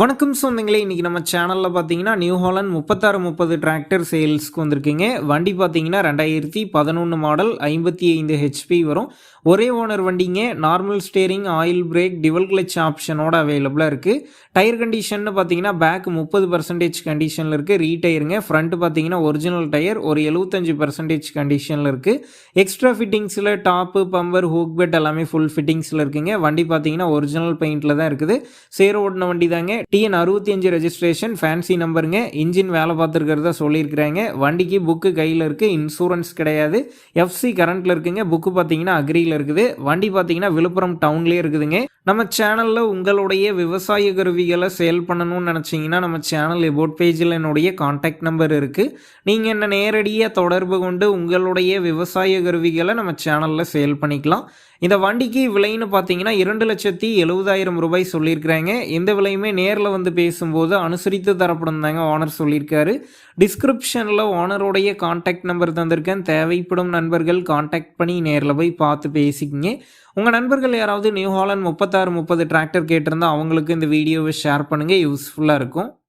வணக்கம் சொந்தங்களே இன்றைக்கி நம்ம சேனலில் பார்த்தீங்கன்னா நியூ ஹாலண்ட் முப்பத்தாறு முப்பது டிராக்டர் சேல்ஸ்க்கு வந்திருக்கீங்க. வண்டி பார்த்தீங்கன்னா ரெண்டாயிரத்தி பதினொன்று மாடல் ஐம்பத்தி ஐந்து ஹெச்பி வரும். ஒரே ஓனர் வண்டிங்க நார்மல் ஸ்டேரிங் ஆயில் பிரேக் டிவல் கிளச் ஆப்ஷனோட அவைலபிளாக இருக்குது டயர் கண்டிஷன் பார்த்தீங்கன்னா பேக் முப்பது பர்சன்டேஜ் கண்டிஷனில் இருக்குது ரீடயருங்க ஃப்ரண்ட் பார்த்தீங்கன்னா ஒரிஜினல் டயர் ஒரு எழுபத்தஞ்சு பர்சன்டேஜ் கண்டிஷனில் இருக்குது எக்ஸ்ட்ரா ஃபிட்டிங்ஸில் டாப்பு பம்பர் ஹூக் பெட் எல்லாமே ஃபுல் ஃபிட்டிங்ஸில் இருக்குங்க. வண்டி பார்த்தீங்கன்னா ஒரிஜினல் பெயிண்டில் தான் இருக்குது. சேர ஓடின வண்டி தாங்க. டிஎன் அறுபத்தி அஞ்சு ரெஜிஸ்ட்ரேஷன் ஃபேன்சி நம்பருங்க இன்ஜின் வேலை பார்த்துருக்கிறதா சொல்லியிருக்கிறாங்க. வண்டிக்கு புக்கு கையில் இருக்குது இன்சூரன்ஸ் கிடையாது. எஃப்சி கரண்ட்டில் இருக்குங்க. புக்கு பார்த்தீங்கன்னா அக்ரியில் இருக்குது. வண்டி பார்த்தீங்கன்னா விழுப்புரம் டவுன்லேயே இருக்குதுங்க. நம்ம சேனலில் உங்களுடைய விவசாய கருவிகளை சேல் பண்ணணும்னு நினச்சிங்கன்னா நம்ம சேனல் எபோட் பேஜில் என்னுடைய காண்டாக்ட் நம்பர் இருக்குது நீங்கள் என்ன நேரடியாக தொடர்பு கொண்டு உங்களுடைய விவசாய கருவிகளை நம்ம சேனலில் சேல் பண்ணிக்கலாம். இந்த வண்டிக்கு விலைன்னு பார்த்தீங்கன்னா இரண்டு லட்சத்தி எழுபதாயிரம் ரூபாய் சொல்லியிருக்கிறாங்க. எந்த விலையுமே நேரில் வந்து பேசும்போது அனுசரித்து தரப்படும் தாங்க ஓனர் சொல்லியிருக்காரு. டிஸ்கிரிப்ஷனில் ஓனருடைய காண்டாக்ட் நம்பர் தந்திருக்கேன். தேவைப்படும் நண்பர்கள் காண்டாக்ட் பண்ணி நேரில் போய் பார்த்து பேசிக்கிங்க. உங்கள் நண்பர்கள் யாராவது நியூ ஹாலண்ட் முப்பத்தாறு முப்பது டிராக்டர் கேட்டிருந்தா அவங்களுக்கு இந்த வீடியோவை ஷேர் பண்ணுங்கள் யூஸ்ஃபுல்லாக இருக்கும்.